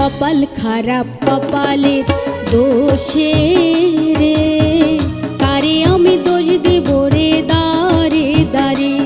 কপাল খারাপ, কপালের দোষে রে। কারে আমি দোষ দিব রে দারে দারে?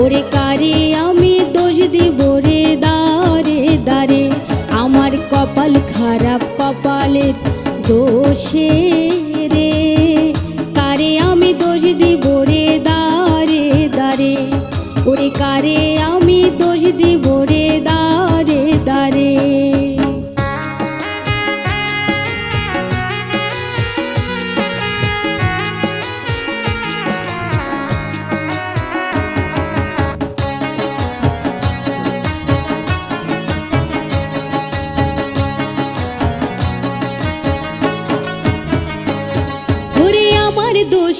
ওরে কারে আমি দোষ দিব রে দারে দারে? আমার কপাল খারাপ, কপালের দোষে রে। কারে আমি দোষ দিব রে দারে দারে? ওরে কারে আমি দোষ দিব রে দারে দারে?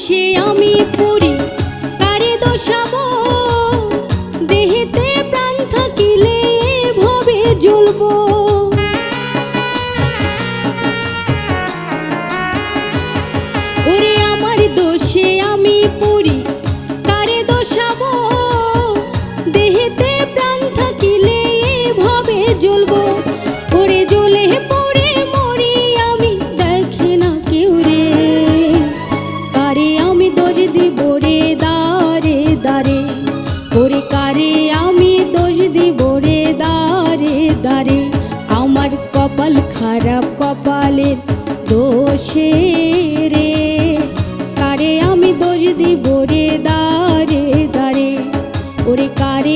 দোষে আমি পুরি কারে দোষাবো? দেহেতে প্রাণ থাকিলে ভবে জ্বলবো। ওরে আমার দোষে আমি পুরি কারে দোষাবো? দেহেতে প্রাণ থাকিলে ভবে জ্বলবো।